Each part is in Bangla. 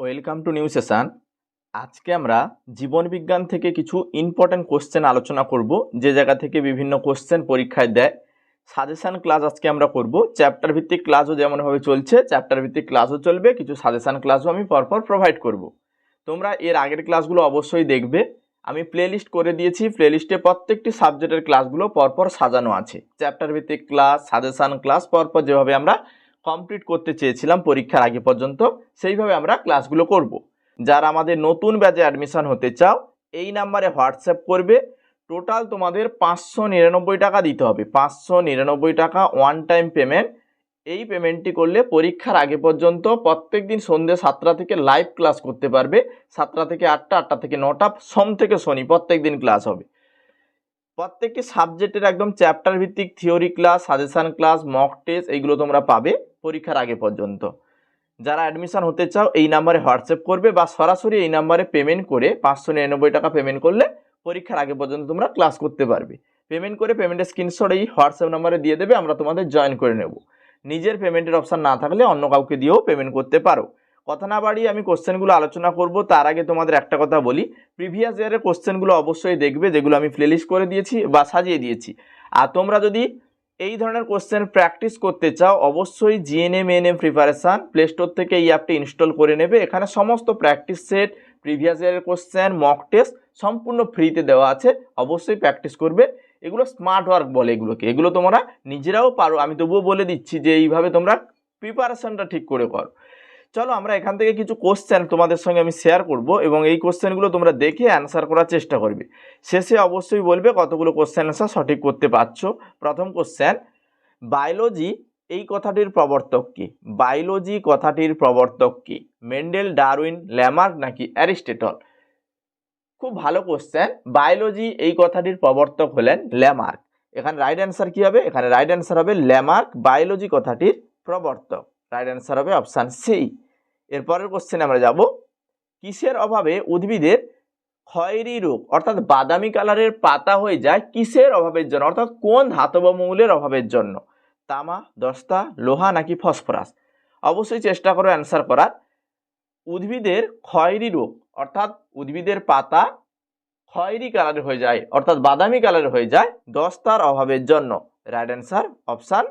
ওয়েলকাম টু নিউ সেশন আজকে আমরা জীবন বিজ্ঞান থেকে কিছু ইম্পর্ট্যান্ট কোশ্চেন আলোচনা করব, যে জায়গা থেকে বিভিন্ন কোশ্চেন পরীক্ষায় দেয়। সাজেশান ক্লাস আজকে আমরা করব। চ্যাপ্টার ভিত্তিক ক্লাসও যেমনভাবে চলছে চ্যাপ্টার ভিত্তিক ক্লাসও চলবে। কিছু সাজেশান ক্লাসও আমি পরপর প্রোভাইড করব। তোমরা এর আগের ক্লাসগুলো অবশ্যই দেখবে। আমি প্লেলিস্ট করে দিয়েছি। প্লেলিস্টে প্রত্যেকটি সাবজেক্টের ক্লাসগুলো পরপর সাজানো আছে। চ্যাপ্টার ভিত্তিক ক্লাস সাজেশান ক্লাস পরপর যেভাবে আমরা কমপ্লিট করতে চেয়েছিলাম পরীক্ষার আগে পর্যন্ত, সেইভাবে আমরা ক্লাসগুলো করব। যারা আমাদের নতুন ব্যাচে অ্যাডমিশন হতে চাও, এই নাম্বারে হোয়াটসঅ্যাপ করবে। টোটাল তোমাদের পাঁচশো নিরানব্বই টাকা দিতে হবে। পাঁচশো নিরানব্বই টাকা ওয়ান টাইম পেমেন্ট এই পেমেন্টটি করলে পরীক্ষার আগে পর্যন্ত প্রত্যেক দিন সন্ধ্যে সাতটা থেকে লাইভ ক্লাস করতে পারবে। সাতটা থেকে আটটা আটটা থেকে নটা, সোম থেকে শনি প্রত্যেক দিন ক্লাস হবে। প্রত্যেকটি সাবজেক্টের একদম চ্যাপ্টার ভিত্তিক theory class suggestion class mock test এইগুলো তোমরা পাবে। পরীক্ষার আগে পর্যন্ত। যারা অ্যাডমিশন হতে চাও, এই নাম্বারে হোয়াটসঅ্যাপ করবে বা সরাসরি এই নাম্বারে পেমেন্ট করে পাঁচশো নিরানব্বই টাকা পেমেন্ট করলে পরীক্ষার আগে পর্যন্ত তোমরা ক্লাস করতে পারবে। পেমেন্ট করে পেমেন্টের স্ক্রিনশট এই হোয়াটসঅ্যাপ নাম্বারে দিয়ে দেবে, আমরা তোমাদের জয়েন করে নেব। নিজের পেমেন্টের অপশান না থাকলে অন্য কাউকে দিয়েও পেমেন্ট করতে পারো। কথা না বাড়িয়ে আমি কোশ্চেনগুলো আলোচনা করব, তার আগে তোমাদের একটা কথা বলি। প্রিভিয়াস ইয়ারের কোশ্চেনগুলো অবশ্যই দেখবে, যেগুলো আমি প্লেলিস্ট করে দিয়েছি বা সাজিয়ে দিয়েছি। আর তোমরা যদি এই ধরনের কোশ্চেন প্র্যাকটিস করতে চাও, অবশ্যই GNM NM preparation play store থেকে এই অ্যাপটি ইনস্টল করে নেবে। এখানে সমস্ত প্র্যাকটিস সেট প্রিভিয়াস ইয়ারের কোশ্চেন মক টেস্ট সম্পূর্ণ ফ্রিতে দেওয়া আছে। অবশ্যই প্র্যাকটিস করবে। এগুলো স্মার্ট ওয়ার্ক বলে এগুলোকে। এগুলো তোমরা নিজেরাও পারো। আমি তবুও বলে দিচ্ছি যে এইভাবে তোমরা প্রিপারেশানটা ঠিক করে করো। চলো আমরা এখান থেকে কিছু কোশ্চেন তোমাদের সঙ্গে আমি শেয়ার করব এবং এই কোশ্চেনগুলো তোমরা দেখে অ্যান্সার করার চেষ্টা করবে। শেষে অবশ্যই বলবে কতগুলো কোশ্চেন অ্যান্সার সঠিক করতে পারছ। প্রথম কোশ্চেন বায়োলজি এই কথাটির প্রবর্তক কি? বায়োলজি কথাটির প্রবর্তক কি? মেন্ডেল ডারউইন ল্যামার্ক নাকি অ্যারিস্টেটল খুব ভালো কোশ্চেন বায়োলজি এই কথাটির প্রবর্তক হলেন ল্যামার্ক এখানে রাইট অ্যান্সার কী হবে? এখানে রাইট অ্যান্সার হবে ল্যামার্ক বায়োলজি কথাটির প্রবর্তক। রাইট অ্যান্সার হবে অপশান সি এরপরের কোশ্চেনে আমরা যাব। কিসের অভাবে উদ্ভিদের খয়েরি রোগ, অর্থাৎ বাদামি কালারের পাতা হয়ে যায়, কিসের অভাবের জন্য? অর্থাৎ কোন ধাতব মৌলের অভাবের জন্য? তামা, দস্তা, লোহা নাকি ফসফরাস? অবশ্যই চেষ্টা করো অ্যান্সার করার। উদ্ভিদের খয়েরি রোগ, অর্থাৎ উদ্ভিদের পাতা খয়েরি কালারের হয়ে যায়, অর্থাৎ বাদামি কালারের হয়ে যায়, দস্তার অভাবের জন্য। রাইট অ্যান্সার অপশান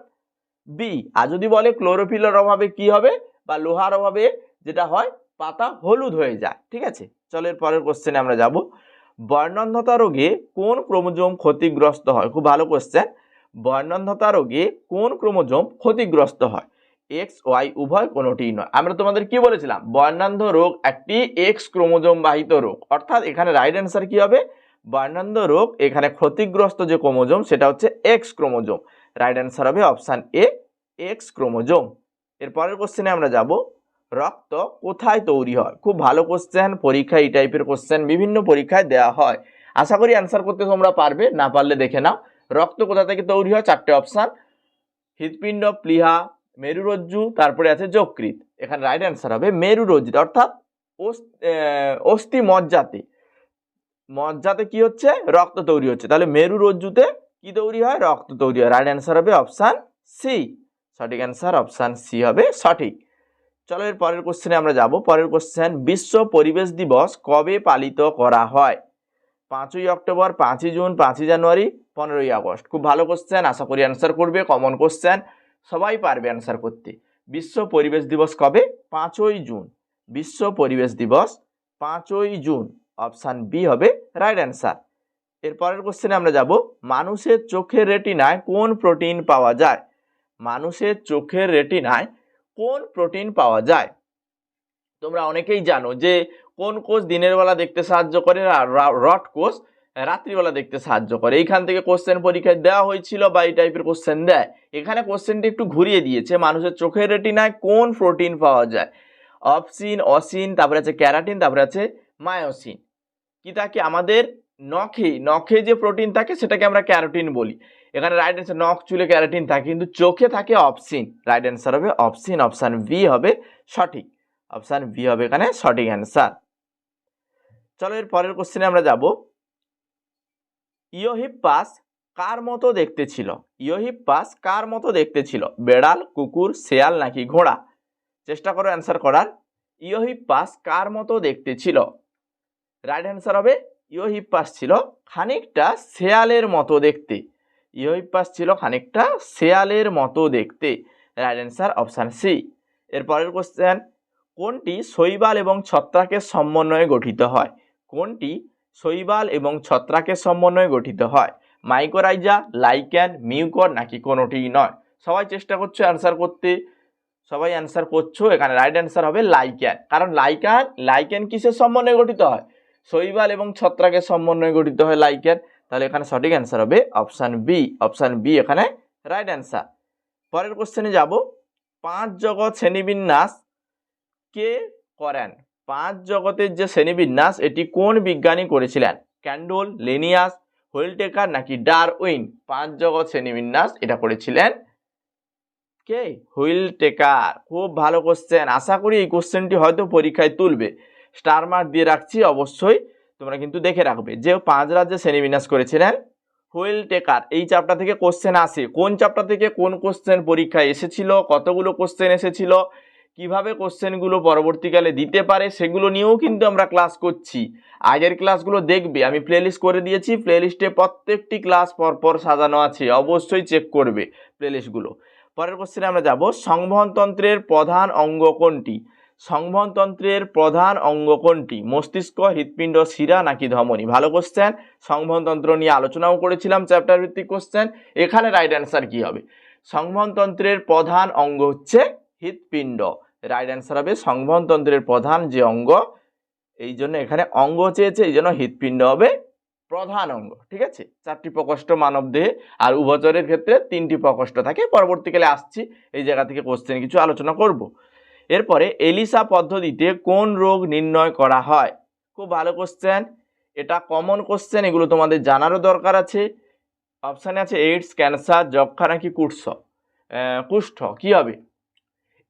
বি আর যদি বলে ক্লোরোফিলের অভাবে কি হবে? বা লোহার অভাবে যেটা হয়, পাতা হলুদ হয়ে যায়। ঠিক আছে? চলো এর পরের কোশ্চেনে আমরা যাব। বর্ণান্ধতা রোগে কোন ক্রোমোজোম ক্ষতিগ্রস্ত হয়? খুব ভালো কোশ্চেন বর্ণান্ধতা রোগে কোন ক্রোমোজোম ক্ষতিগ্রস্ত হয়? এক্স ওয়াই উভয় কোনোটিই নয়। আমরা তোমাদের কি বলেছিলাম? বর্ণান্ধ রোগ একটি এক্স ক্রোমোজোম বাহিত রোগ। অর্থাৎ এখানে রাইট অ্যান্সার কি হবে? বর্ণান্ধ রোগ এখানে ক্ষতিগ্রস্ত যে ক্রোমোজোম, সেটা হচ্ছে এক্স ক্রোমোজোম। রাইট অ্যান্সার হবে অপশান এ এক্স ক্রোমোজোম এরপরের কোশ্চেনে আমরা যাব, রক্ত কোথায় তৈরি হয়? খুব ভালো কোশ্চেন পরীক্ষা এই টাইপের কোশ্চেন বিভিন্ন পরীক্ষায় দেওয়া হয়। আশা করি অ্যান্সার করতে তোমরা পারবে, না পারলে দেখে নাও। রক্ত কোথা থেকে তৈরি হয়? চারটে অপশান হৃৎপিণ্ড, প্লিহা, মেরুরজ্জু, তারপরে আছে যকৃত এখানে রাইট অ্যান্সার হবে মেরুরজ্জু, অর্থাৎ অস- অস্থি মজ্জাতে মজ্জাতে কি হচ্ছে? রক্ত তৈরি হচ্ছে। তাহলে মেরুরজ্জুতে কি তৈরি হয়? রক্ত তৈরি হয়। রাইট অ্যান্সার হবে অপশান সি সঠিক অ্যান্সার অপশান সি হবে সঠিক। চলো এর পরের কোশ্চেনে আমরা যাব। পরের কোশ্চেন বিশ্ব পরিবেশ দিবস কবে পালিত করা হয়? পাঁচই অক্টোবর, পাঁচই জুন, পাঁচই জানুয়ারি, পনেরোই আগস্ট। খুব ভালো কোশ্চেন আশা করি অ্যান্সার করবে। কমন কোশ্চেন সবাই পারবে অ্যান্সার করতে। বিশ্ব পরিবেশ দিবস কবে? পাঁচই জুন। বিশ্ব পরিবেশ দিবস পাঁচই জুন। অপশান বি হবে রাইট অ্যান্সার এর পরের কোশ্চেনে আমরা যাব, মানুষের চোখের রেটিনায় কোন প্রোটিন পাওয়া যায়? মানুষের চোখের রেটিনায় কোন প্রোটিন পাওয়া যায়? তোমরা অনেকেই জানো যে কোন কোষ দিনের বেলা দেখতে সাহায্য করে আর রড কোষ রাত্রিবেলা দেখতে সাহায্য করে। এইখান থেকে কোশ্চেন পরীক্ষায় দেওয়া হয়েছিল বা এই টাইপের কোশ্চেন দেয়। এখানে কোশ্চেনটি একটু ঘুরিয়ে দিয়েছে, মানুষের চোখের রেটিনায় কোন প্রোটিন পাওয়া যায়? অপসিন, অসিন, তারপরে আছে ক্যারাটিন, তারপরে আছে মায়োসিন। কি থাকে আমাদের নখে নখে যে প্রোটিন থাকে সেটাকে আমরা ক্যারোটিন বলি। এখানে রাইট অ্যান্সার নখ, চুলে ক্যারোটিন থাকে, কিন্তু চোখে থাকে অপসিন রাইট অ্যান্সার হবে অপসিন অপশান বি হবে সঠিক। অপশান বি হবে এখানে সঠিক অ্যান্সার চলো এর পরের কোশ্চেনে আমরা যাব। ইয়োহিপ্পাস কার মতো দেখতে ছিল? ইয়োহিপ্পাস কার মতো দেখতে ছিল? বেড়াল, কুকুর, শেয়াল নাকি ঘোড়া? চেষ্টা করো অ্যান্সার করার। ইয়োহিপ্পাস কার মতো দেখতে ছিল? রাইট অ্যান্সার হবে ইয়োহিপ্পাস ছিল খানিকটা শেয়ালের মতো দেখতে। ইয়োহিপ্পাস ছিল খানিকটা শেয়ালের মতো দেখতে। Right answer option C. এরপরের কোশ্চেন, কোনটি শৈবাল এবং ছত্রাকের সমন্বয়ে গঠিত হয়? কোনটি শৈবাল এবং ছত্রাকের সমন্বয়ে গঠিত হয়? মাইকোরাইজা, লাইক্যান মিউকর নাকি কোনোটিই নয়? সবাই চেষ্টা করছ অ্যান্সার করতে। সবাই অ্যান্সার করছ, এখানে রাইট অ্যান্সার হবে লাইক্যান। কারণ লাইক্যান লাইক্যান কিসের সমন্বয়ে গঠিত হয়? শৈবাল এবং ছত্রাকের সমন্বয়ে গঠিত হয় লাইক্যান তাহলে এখানে সঠিক অ্যান্সার হবে অপশান বি অপশান বি এখানে রাইট অ্যান্সার পরের কোশ্চেনে যাব। পাঁচ জগৎ শ্রেণীবিন্যাস কে করেন? পাঁচ জগতের যে শ্রেণীবিন্যাস, এটি কোন বিজ্ঞানী করেছিলেন? ক্যান্ডল, লেনিয়াস হোয়েলটেকার নাকি ডার ডারউইন? পাঁচ জগৎ শ্রেণীবিন্যাস এটা করেছিলেন কে? হুইল টেকার খুব ভালো কোশ্চেন আশা করি এই কোশ্চেনটি হয়তো পরীক্ষায় তুলবে। স্টার মার্ক দিয়ে রাখছি, অবশ্যই তোমরা কিন্তু দেখে রাখবে। যে পাঁচ রাজ্যে শ্রেণীবিন্যাস করেছিলেন, হুইল টেকার, এই চ্যাপ্টার থেকে কোশ্চেন আসে। কোন চ্যাপ্টার থেকে কোন কোশ্চেন পরীক্ষায় এসেছিল, কতগুলো কোশ্চেন এসেছিল, কীভাবে কোশ্চেনগুলো পরবর্তীকালে দিতে পারে, সেগুলো নিয়েও কিন্তু আমরা ক্লাস করছি। আগের ক্লাসগুলো দেখবে, আমি প্লেলিস্ট করে দিয়েছি প্লেলিস্টে প্রত্যেকটি ক্লাস পরপর সাজানো আছে, অবশ্যই চেক করবে প্লেলিস্টগুলো পরের কোশ্চেনে আমরা যাব, সংবহনতন্ত্রের প্রধান অঙ্গ কোনটি? সংবহনতন্ত্রের প্রধান অঙ্গ কোনটি? মস্তিষ্ক, হৃৎপিণ্ড, শিরা নাকি ধমনী? ভালো কোশ্চেন সংবহনতন্ত্র নিয়ে আলোচনাও করেছিলাম চ্যাপ্টার ভিত্তিক কোশ্চেন এখানে রাইট অ্যান্সার কি হবে? সংবহনতন্ত্রের প্রধান অঙ্গ হচ্ছে হৃৎপিণ্ড। রাইট অ্যান্সার হবে সংবহনতন্ত্রের প্রধান যে অঙ্গ, এই জন্য এখানে অঙ্গ চেয়েছে, এই জন্য হৃৎপিণ্ড হবে প্রধান অঙ্গ, ঠিক আছে? চারটি প্রকোষ্ঠ মানব দেহে, আর উভচরের ক্ষেত্রে তিনটি প্রকোষ্ঠ থাকে। পরবর্তীকালে আসছি, এই জায়গা থেকে কোশ্চেন কিছু আলোচনা করব। এরপরে এলিসা পদ্ধতিতে কোন রোগ নির্ণয় করা হয়? খুব ভালো কোশ্চেন এটা কমন কোশ্চেন এগুলো তোমাদের জানারও দরকার আছে। অপশানে আছে এইডস ক্যান্সার যক্ষা নাকি কুষ্ঠ? কুষ্ঠ, কী হবে?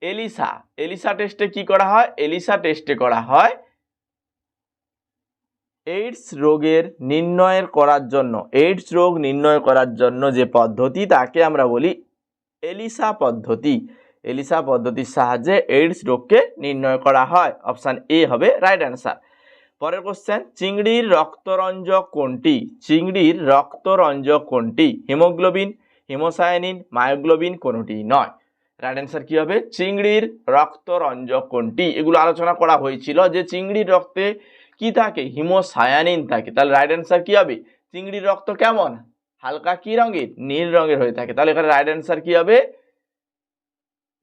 এলিসা এলিসা টেস্টে কি করা হয়? এলিসা টেস্টে করা হয় এইডস রোগের নির্ণয়ের করার জন্য। এইডস রোগ নির্ণয় করার জন্য যে পদ্ধতি, তাকে আমরা বলি এলিসা পদ্ধতি। এলিসা পদ্ধতির সাহায্যে এইডস রোগকে নির্ণয় করা হয়। অপশান এ হবে রাইট অ্যান্সার। পরের কোশ্চেন, চিংড়ির রক্তরঞ্জক কোনটি? চিংড়ির রক্তরঞ্জক কোনটি? হিমোগ্লোবিন, হিমোসায়ানিন, মায়োগ্লোবিন কোনোটি নয়। রাইট অ্যান্সার কী হবে? চিংড়ির রক্তরঞ্জক কোনটি? এগুলো আলোচনা করা হয়েছিল যে চিংড়ির রক্তে কি থাকে? হিমোসায়ানিন থাকে। তাহলে রাইট অ্যান্সার কী হবে? চিংড়ির রক্ত কেমন? হালকা কি রঙের? নীল রঙের হয়ে থাকে। তাহলে এখানে রাইট অ্যান্সার কী হবে?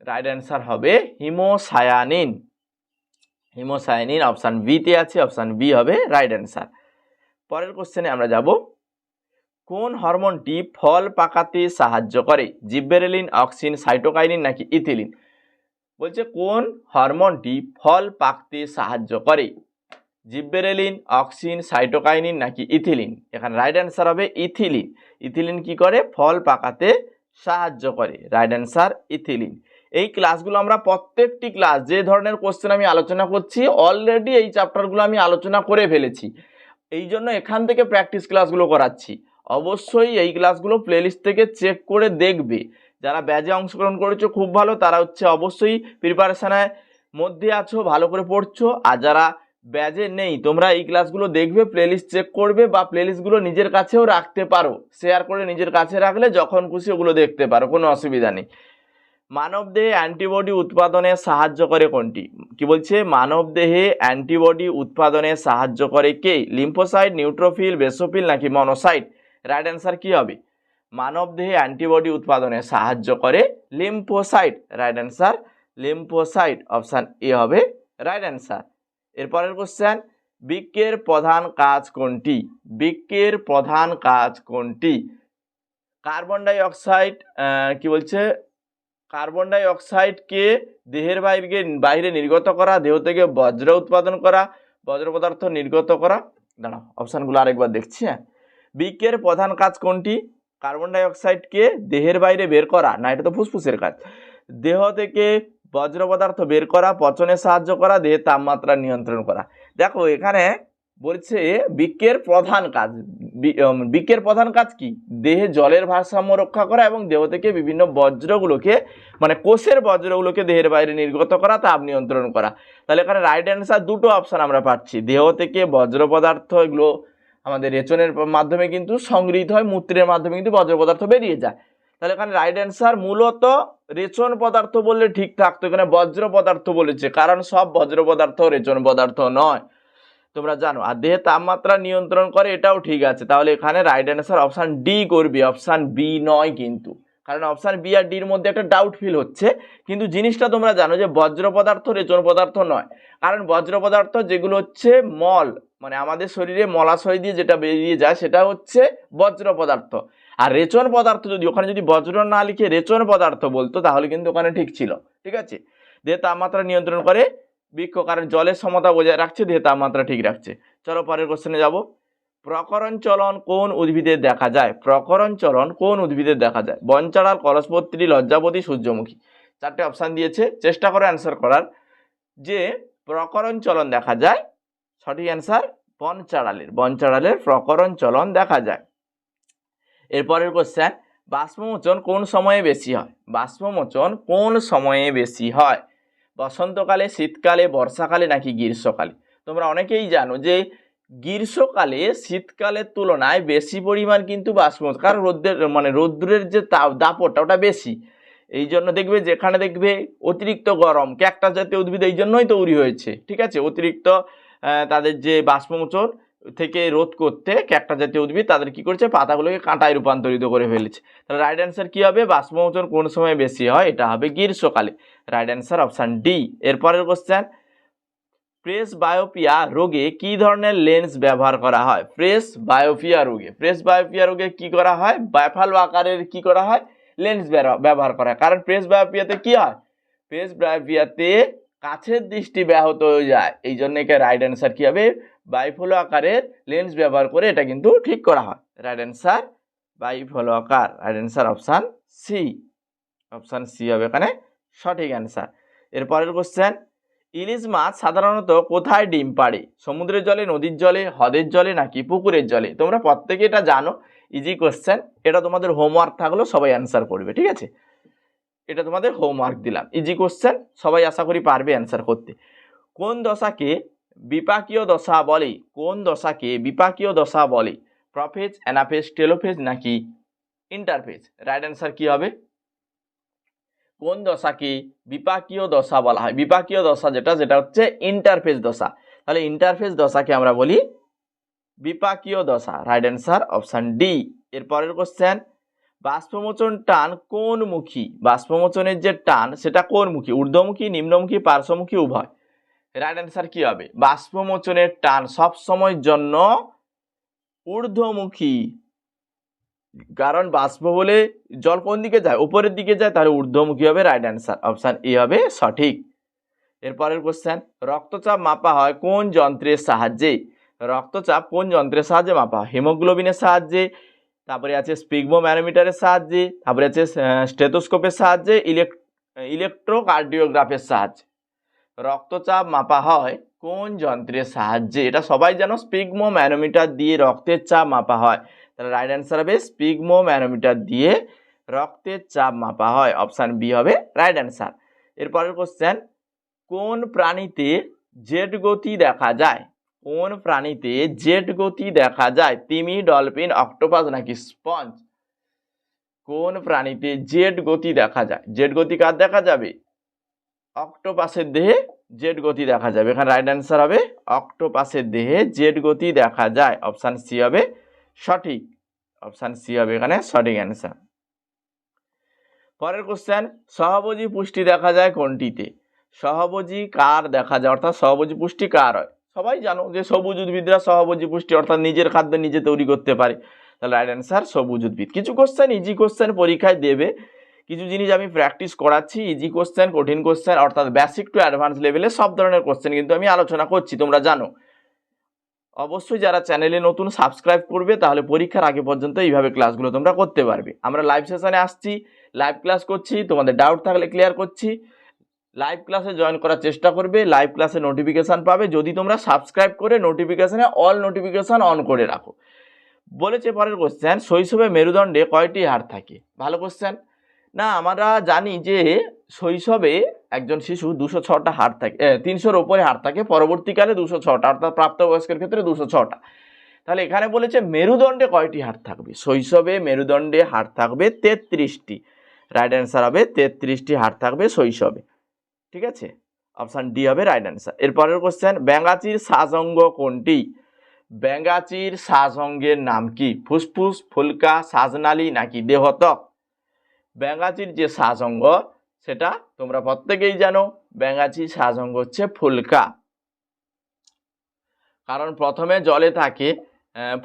রাইট অ্যান্সার হবে হিমোসায়ানিন। হিমোসায়ানিন অপশান বিতে আছে অপশান বি হবে রাইট অ্যান্সার পরের কোশ্চেনে আমরা যাব। কোন হরমোনটি ফল পাকাতে সাহায্য করে? জিব্বেরেলিন, অক্সিন, সাইটোকাইনিন নাকি ইথিলিন? বলছে কোন হরমোনটি ফল পাকতে সাহায্য করে? জিব্বেরেলিন, অক্সিন, সাইটোকাইনিন নাকি ইথিলিন? এখানে রাইট অ্যান্সার হবে ইথিলিন। ইথিলিন কি করে? ফল পাকাতে সাহায্য করে। Right answer ethylene. এই ক্লাসগুলো আমরা প্রত্যেকটি ক্লাস যে ধরনের কোশ্চেন আমি আলোচনা করছি অলরেডি এই চ্যাপ্টারগুলো আমি আলোচনা করে ফেলেছি। এই জন্য এখান থেকে প্র্যাকটিস ক্লাসগুলো করাচ্ছি। অবশ্যই এই ক্লাসগুলো প্লেলিস্ট থেকে চেক করে দেখবে। যারা ব্যাজে অংশগ্রহণ করেছ, খুব ভালো। তারা হচ্ছে অবশ্যই প্রিপারেশনের মধ্যে আছো, ভালো করে পড়ছো। আর যারা ব্যাজে নেই, তোমরা এই ক্লাসগুলো দেখবে প্লেলিস্ট চেক করবে বা প্লেলিস্টগুলো নিজের কাছেও রাখতে পারো। শেয়ার করে নিজের কাছে রাখলে যখন খুশি ওগুলো দেখতে পারো, কোনো অসুবিধা নেই। মানবদেহে অ্যান্টিবডি উৎপাদনে সাহায্য করে কোনটি? কি বলছে? মানবদেহে অ্যান্টিবডি উৎপাদনে সাহায্য করে কে? লিম্ফোসাইট, নিউট্রোফিল, বেসোফিল নাকি মনোসাইট? রাইট অ্যান্সার কি হবে? মানবদেহে অ্যান্টিবডি উৎপাদনে সাহায্য করে lymphocyte. Right answer, lymphocyte option A হবে রাইট অ্যান্সার। এরপরের কোশ্চেন, বৃক্কের প্রধান কাজ কোনটি? বৃক্কের প্রধান কাজ কোনটি? কার্বন ডাই অক্সাইড কি বলছে? কার্বন ডাই অক্সাইডকে দেহের বাইরে বাইরে নির্গত করা, দেহ থেকে বজ্র উৎপাদন করা, বজ্র পদার্থ নির্গত করা। দাঁড়াও, অপশানগুলো আরেকবার দেখছি হ্যাঁ। বৃক্কের প্রধান কাজ কোনটি? কার্বন ডাই অক্সাইডকে দেহের বাইরে বের করা, না, এটা তো ফুসফুসের কাজ। দেহ থেকে বজ্র পদার্থ বের করা, পচনে সাহায্য করা, দেহের তাপমাত্রা নিয়ন্ত্রণ করা। দেখো, এখানে বলছে বৃক্কের প্রধান কাজ বি- উম, বৃক্কের প্রধান কাজ কি? দেহে জলের ভারসাম্য রক্ষা করা এবং দেহ থেকে বিভিন্ন বজ্রগুলোকে মানে কোষের বজ্রগুলোকে দেহের বাইরে নির্গত করা তাপ নিয়ন্ত্রণ করা। তাহলে এখানে রাইট অ্যান্সার দুটো অপশান আমরা পাচ্ছি। দেহ থেকে বজ্র পদার্থ এগুলো আমাদের রেচনের মাধ্যমে কিন্তু সংগৃহীত হয় মূত্রের মাধ্যমে কিন্তু বজ্র পদার্থ বেরিয়ে যায়। তাহলে এখানে রাইট অ্যান্সার মূলত রেচন পদার্থ বললে ঠিক থাকতো এখানে বজ্র পদার্থ বলেছে কারণ সব বজ্র পদার্থ রেচন পদার্থ নয়। তোমরা জানো। আর দেহে তাপমাত্রা নিয়ন্ত্রণ করে, এটাও ঠিক আছে। তাহলে এখানে রাইট অ্যান্সার অপশান ডি করবি অপশান বি নয় কিন্তু। কারণ অপশান বি আর ডির মধ্যে একটা ডাউট ফিল হচ্ছে। কিন্তু জিনিসটা তোমরা জানো যে বজ্র পদার্থ রেচন পদার্থ নয়। কারণ বজ্র পদার্থ যেগুলো হচ্ছে মল মানে আমাদের শরীরে মলাশয় দিয়ে যেটা বেরিয়ে যায়, সেটা হচ্ছে বজ্র পদার্থ। আর রেচন পদার্থ যদি, ওখানে যদি বজ্র না লিখে রেচন পদার্থ বলতো, তাহলে কিন্তু ওখানে ঠিক ছিল। ঠিক আছে? দেহে তাপমাত্রা নিয়ন্ত্রণ করে বৃক্ষ কারণ জলের সমতা বজায় রাখছে, দেহে তাপমাত্রা ঠিক রাখছে। চলো পরের কোশ্চেনে যাব। প্রকরণ চলন কোন উদ্ভিদে দেখা যায়? প্রকরণ চলন কোন উদ্ভিদে দেখা যায়? বনচাড়াল কলসপত্রী, লজ্জাবতী, সূর্যমুখী। চারটে অপশান দিয়েছে। চেষ্টা করে অ্যান্সার করার। যে প্রকরণ চলন দেখা যায়, সঠিক অ্যান্সার বনচাড়ালের বনচাড়ালের প্রকরণ চলন দেখা যায়। এরপরের কোশ্চেন বাষ্পমোচন কোন সময়ে বেশি হয়? বাষ্পমোচন কোন সময়ে বেশি হয়? বসন্তকালে, শীতকালে, বর্ষাকালে নাকি গ্রীষ্মকালে? তোমরা অনেকেই জানো যে গ্রীষ্মকালে শীতকালের তুলনায় বেশি পরিমাণ কিন্তু বাষ্প কারণ রোদ্রের মানে রৌদ্রের যে তাপ দাপটটা ওটা বেশি। এই জন্য দেখবে যেখানে দেখবে অতিরিক্ত গরম ক্যাকটা জাতীয় উদ্ভিদ এই জন্যই তৈরি হয়েছে, ঠিক আছে? অতিরিক্ত তাদের যে বাষ্পমোচন থেকে রোধ করতে ক্যাকটা জাতীয় উদ্ভিদ তাদের কি করছে? পাতাগুলোকে কাঁটায় রূপান্তরিত করে ফেলেছে। তাহলে রাইট অ্যান্সার কী হবে? বাষ্পমোচন কোন সময় বেশি হয়? এটা হবে গ্রীষ্মকালে। রাইট অ্যান্সার অপশান ডি এরপরের কোশ্চেন প্রেস বায়োপিয়া রোগে কি ধরনের লেন্স ব্যবহার করা হয়? প্রেস বায়োপিয়া রোগে। প্রেস বায়োপিয়া রোগে কি করা হয়? বাইফাল আকারের কি করা হয়? লেন্স ব্যবহার করা হয়। কারণ প্রেস বায়োপিয়াতে কি হয়? প্রেস বায়োপিয়াতে কাছের দৃষ্টি ব্যাহত হয়ে যায়। এই জন্য একে রাইট অ্যান্সার কী হবে? বাইফলো আকারের লেন্স ব্যবহার করে এটা কিন্তু ঠিক করা হয়। রাইট অ্যান্সার বাইফলো আকার। Right answer option C option C হবে এখানে সঠিক অ্যান্সার এরপরের কোশ্চেন ইলিশ মাছ সাধারণত কোথায় ডিম পাড়ে? সমুদ্রের জলে, নদীর জলে, হ্রদের জলে নাকি পুকুরের জলে? তোমরা প্রত্যেকে এটা জানো ইজি কোশ্চেন এটা তোমাদের হোমওয়ার্ক থাকল সবাই অ্যান্সার করবে, ঠিক আছে? এটা তোমাদের হোমওয়ার্ক দিলাম। ইজি কোশ্চেন সবাই আশা করি পারবে অ্যান্সার করতে। কোন দশাকে বিপাকীয় দশা বলে কোন দশাকে বিপাকীয় দশা বলে প্রফেজ, অ্যানাফেজ, টেলোফেজ নাকি ইন্টারফেজ? রাইট অ্যান্সার কী হবে? কোন দশাকে বিপাকীয় দশা বলা হয়? বিপাকীয় দশা যেটা যেটা হচ্ছে ইন্টারফেজ দশা। তাহলে ইন্টারফেজ দশাকে আমরা বলি বিপাকীয় দশা। রাইট অ্যান্সার অপশান ডি এরপরের কোশ্চেন বাষ্পমোচন টান কোন মুখী? বাষ্পমোচনের যে টান, সেটা কোন মুখী? ঊর্ধ্বমুখী, নিম্নমুখী, পার্শ্বমুখী, উভয়। রাইট অ্যান্সার কি হবে? বাষ্পমোচনের টান সব সময়ের জন্য ঊর্ধ্বমুখী। কারণ বাষ্প বলে জল কোন দিকে যায়? উপরের দিকে যায়, তাহলে ঊর্ধ্বমুখী হবে রাইট অ্যান্সার অপশান এ হবে সঠিক। এরপরের কোশ্চেন রক্তচাপ মাপা হয় কোন যন্ত্রের সাহায্যে? রক্তচাপ কোন যন্ত্রের সাহায্যে মাপা হয়? হিমোগ্লোবিনের সাহায্যে, তারপরে আছে স্পিগমো ম্যানোমিটারের সাহায্যে, তারপরে আছে স্টেথোস্কোপের সাহায্যে, ইলেক, ইলেকট্রোকার্ডিওগ্রাফের সাহায্যে। রক্তচাপ মাপা হয় কোন যন্ত্রের সাহায্যে? এটা সবাই জানো স্পিগমো ম্যানোমিটার দিয়ে রক্তের চাপ মাপা হয়। তাহলে রাইট অ্যান্সার হবে স্পিগমো ম্যানোমিটার দিয়ে রক্তের চাপ মাপা হয়। অপশান বি হবে রাইট অ্যান্সার এরপরের কোশ্চেন কোন প্রাণীতে জেট গতি দেখা যায়? কোন প্রাণীতে জেট গতি দেখা যায়? তিমি, ডলফিন, অক্টোপাস নাকি স্পঞ্জ? কোন প্রাণীতে জেট গতি দেখা যায়? জেট গতি কার দেখা যাবে? অক্টোপাসের দেহে জেড গতি দেখা যাবে। এখানে রাইট অ্যান্সার হবে, অক্টোপাসের দেহে জেড গতি দেখা যায়। অপশান সি হবে সঠিক। অপশান সি হবে এখানে সঠিক অ্যান্সার পরের কোশ্চেন সহভোজী পুষ্টি দেখা যায় কোনটিতে? সহভোজী কার দেখা যায়? অর্থাৎ সহভোজী পুষ্টি কার হয়? সবাই জানো যে সবুজ উদ্ভিদরা সহভোজী পুষ্টি, অর্থাৎ নিজের খাদ্য নিজে তৈরি করতে পারে। তাহলে রাইট অ্যান্সার সবুজ উদ্ভিদ। কিছু কোশ্চেন ইজি কোশ্চেন পরীক্ষায় দেবে। কিছু জিনিস আমি প্র্যাকটিস করাচ্ছি ইজি কোশ্চেন কঠিন কোশ্চেন অর্থাৎ বেসিক টু অ্যাডভান্স লেভেলে সব ধরনের কোশ্চেন কিন্তু আমি আলোচনা করছি, তোমরা জানো। অবশ্যই যারা চ্যানেলে নতুন সাবস্ক্রাইব করবে, তাহলে পরীক্ষার আগে পর্যন্ত এইভাবে ক্লাসগুলো তোমরা করতে পারবে। আমরা লাইভ সেশনে আসছি লাইভ ক্লাস করছি, তোমাদের ডাউট থাকলে ক্লিয়ার করছি। লাইভ ক্লাসে জয়েন করার চেষ্টা করবে লাইভ ক্লাসে নোটিফিকেশান পাবে। যদি তোমরা সাবস্ক্রাইব করে নোটিফিকেশানে অল নোটিফিকেশান অন করে রাখো। বলেছে পরের কোশ্চেন শৈশবে মেরুদণ্ডে কয়টি হাড় থাকে? ভালো কোশ্চেন না, আমরা জানি যে শৈশবে একজন শিশু দুশো ছটা হাড় থাকে তিনশোর ওপরে হাড় থাকে, পরবর্তীকালে দুশো ছটা, অর্থাৎ প্রাপ্তবয়স্কের ক্ষেত্রে দুশো ছটা। তাহলে এখানে বলেছে মেরুদণ্ডে কয়টি হাড় থাকবে? শৈশবে মেরুদণ্ডে হাড় থাকবে তেত্রিশটি। রাইট অ্যান্সার হবে তেত্রিশটি হাড় থাকবে শৈশবে। ঠিক আছে? অপশান ডি হবে রাইট অ্যান্সার এরপরের কোশ্চেন ব্যাঙ্গাচির সাজঙ্গ কোনটি? ব্যাঙ্গাচির সাজঙ্গের নাম কি? ফুসফুস, ফুলকা, সাজনালী নাকি দেহতক ব্যাঙ্গাচির যে সাজঙ্গ, সেটা তোমরা প্রত্যেকেই জানো ব্যাঙ্গাচির সাজঙ্গ হচ্ছে ফুলকা। কারণ প্রথমে জলে থাকে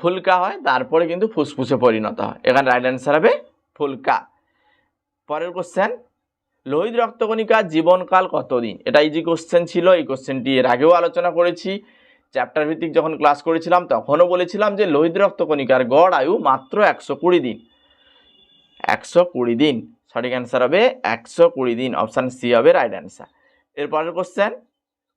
ফুলকা হয়, তারপরে কিন্তু ফুসফুসে পরিণত হয়। এখানে রাইট অ্যান্সার হবে ফুলকা। পরের কোশ্চেন লোহিত রক্তকণিকার জীবনকাল কতদিন? এটা ইজি কোশ্চেন ছিল, এই কোশ্চেনটি এর আগেও আলোচনা করেছি। চ্যাপ্টার ভিত্তিক যখন ক্লাস করেছিলাম, তখনও বলেছিলাম যে লোহিত রক্তকণিকার গড় আয়ু মাত্র একশো কুড়ি দিন। একশো কুড়ি দিন। সঠিক অ্যান্সার হবে একশো কুড়ি দিন। অপশান সি হবে রাইট অ্যান্সার এরপরের কোশ্চেন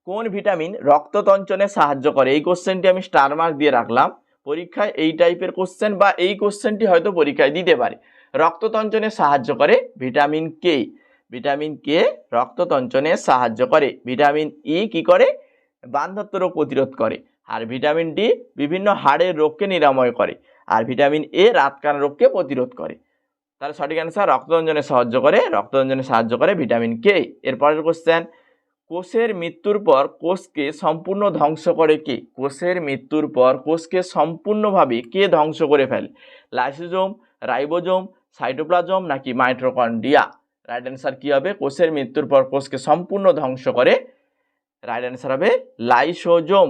কোন ভিটামিন রক্ততঞ্চনে সাহায্য করে? এই কোশ্চেনটি আমি স্টার মার্ক দিয়ে রাখলাম। পরীক্ষায় এই টাইপের কোশ্চেন বা এই কোশ্চেনটি হয়তো পরীক্ষায় দিতে পারে। রক্ততঞ্চনে সাহায্য করে ভিটামিন কে ভিটামিন কে রক্ততঞ্চনে সাহায্য করে। ভিটামিন ই কি করে? বান্ধত্ব রোগ প্রতিরোধ করে। আর ভিটামিন ডি বিভিন্ন হাড়ের রোগকে নিরাময় করে। আর ভিটামিন এ রাতকানা রোগকে প্রতিরোধ করে। তাহলে সঠিক অ্যান্সার রক্তরঞ্জনে সাহায্য করে, রক্তরঞ্জনে সাহায্য করে ভিটামিন কে এরপরের কোশ্চেন কোষের মৃত্যুর পর কোষকে সম্পূর্ণ ধ্বংস করে কে? কোষের মৃত্যুর পর কোষকে সম্পূর্ণভাবে কে ধ্বংস করে ফেলে? লাইসোজোম রাইবোজোম সাইটোপ্লাজম নাকি মাইট্রোকন্ডিয়া রাইট অ্যান্সার কী হবে? কোষের মৃত্যুর পর কোষকে সম্পূর্ণ ধ্বংস করে রাইট অ্যান্সার হবে lysosome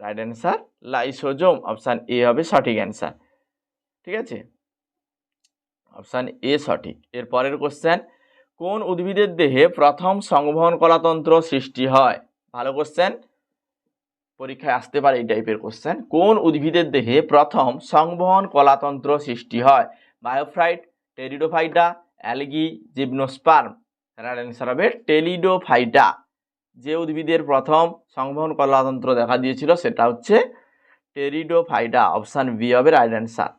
right answer lysosome option A হবে সঠিক অ্যান্সার ঠিক আছে? অপশান এ সঠিক। এর পরের কোশ্চেন কোন উদ্ভিদের দেহে প্রথম সংবহন কলাতন্ত্র সৃষ্টি হয়? ভালো কোশ্চেন পরীক্ষায় আসতে পারে এই টাইপের কোশ্চেন কোন উদ্ভিদের দেহে প্রথম সংবহন কলাতন্ত্র সৃষ্টি হয়? Bryophyte pteridophyta, algae, gymnosperm. Right হবে টেলিডোফাইটা। যে উদ্ভিদের প্রথম সংবহন কলাতন্ত্র দেখা দিয়েছিল সেটা হচ্ছে টেরিডোফাইটা। অপশান বি হবে রাইট অ্যান্সার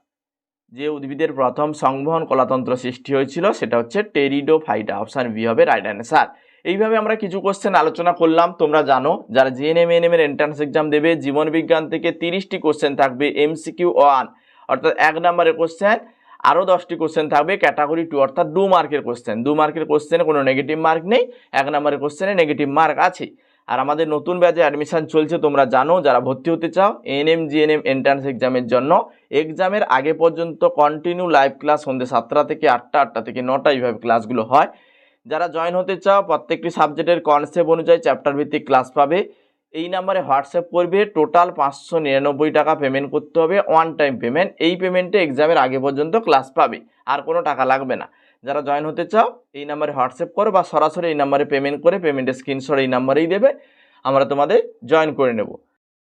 যে উদ্ভিদের প্রথম সংবহন কলাতন্ত্র সৃষ্টি হয়েছিল, সেটা হচ্ছে টেরিডো টেরিডোফাইটা অপশান বি হবে রাইট অ্যান্সার এইভাবে আমরা কিছু কোশ্চেন আলোচনা করলাম, তোমরা জানো, যারা জিএনএম এনএম এর এন্ট্রান্স এক্সাম দেবে, জীবন বিজ্ঞান থেকে তিরিশটি কোশ্চেন থাকবে এমসিকিউ ওয়ান অর্থাৎ এক নম্বরের কোশ্চেন আরও দশটি কোশ্চেন থাকবে ক্যাটাগরি টু অর্থাৎ দু মার্কের কোশ্চেন দু মার্কের কোশ্চেনে কোনো নেগেটিভ মার্ক নেই, এক নম্বরের কোশ্চেনে নেগেটিভ মার্ক আছে। আর আমাদের নতুন ব্যাচে অ্যাডমিশন চলছে, তোমরা জানো, যারা ভর্তি হতে চাও এনএম জিএনএম এন্ট্রান্স এক্সামের জন্য। এক্সামের আগে পর্যন্ত কন্টিনিউ লাইভ ক্লাস সন্ধ্যে সাতটা থেকে আটটা আটটা থেকে নটা এইভাবে ক্লাসগুলো হয়। যারা জয়েন হতে চাও, প্রত্যেকটি সাবজেক্টের কনসেপ্ট অনুযায়ী চ্যাপ্টার ভিত্তিক ক্লাস পাবে। এই নাম্বারে হোয়াটসঅ্যাপ করবে টোটাল পাঁচশো নিরানব্বই টাকা পেমেন্ট করতে হবে ওয়ান টাইম পেমেন্ট এই পেমেন্টে এক্সামের আগে পর্যন্ত ক্লাস পাবে, আর কোনো টাকা লাগবে না। যারা জয়েন হতে চাও, এই নাম্বারে হোয়াটসঅ্যাপ করো বা সরাসরি এই নাম্বারে পেমেন্ট করে পেমেন্টের স্ক্রিনশট এই নাম্বারেই দেবে, আমরা তোমাদের জয়েন করে নেব।